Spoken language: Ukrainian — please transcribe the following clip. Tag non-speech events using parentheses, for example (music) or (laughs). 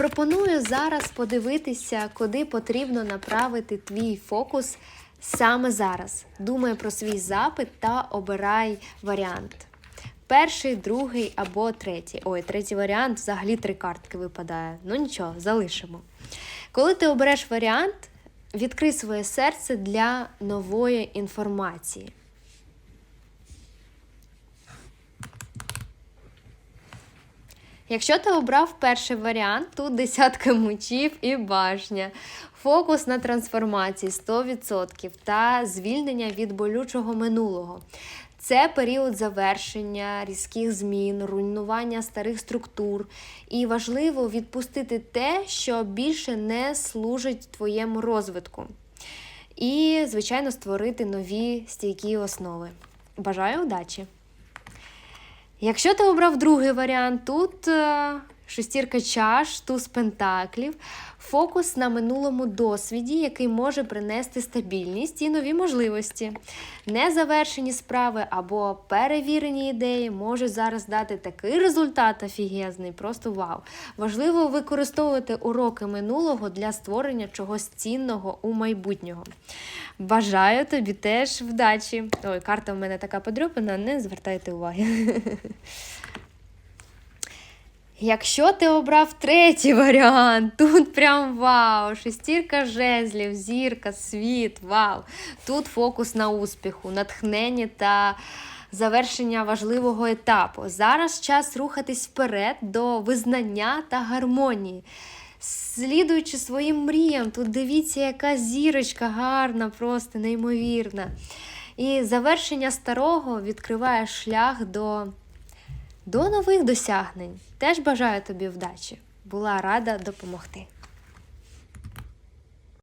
Пропоную зараз подивитися, куди потрібно направити твій фокус саме зараз. Думай про свій запит та обирай варіант. Перший, другий або третій. Ой, третій варіант взагалі три картки випадає. Ну нічого, залишимо. Коли ти обереш варіант, відкрий своє серце для нової інформації. Якщо ти обрав перший варіант, тут десятка мечів і башня. Фокус на трансформації 100% та звільнення від болючого минулого. Це період завершення, різких змін, руйнування старих структур. І важливо відпустити те, що більше не служить твоєму розвитку. І, звичайно, створити нові стійкі основи. Бажаю удачі! Якщо ти обрав другий варіант, тут е, шестірка чаш, туз пентаклів, фокус на минулому досвіді, який може принести стабільність і нові можливості. Незавершені справи або перевірені ідеї можуть зараз дати такий результат офігезний, просто вау. Важливо використовувати уроки минулого для створення чогось цінного у майбутнього. Бажаю тобі теж вдачі. Ой, карта в мене така подрюпана, не звертайте уваги. (laughs) Якщо ти обрав третій варіант, (laughs) тут прям вау, шестірка жезлів, зірка, світ, вау. Тут фокус на успіху, натхненні та завершення важливого етапу. Зараз час рухатись вперед до визнання та гармонії. Слідуючи своїм мріям, тут дивіться, яка зірочка гарна, просто неймовірна. І завершення старого відкриває шлях до до нових досягнень. Теж бажаю тобі вдачі. Була рада допомогти.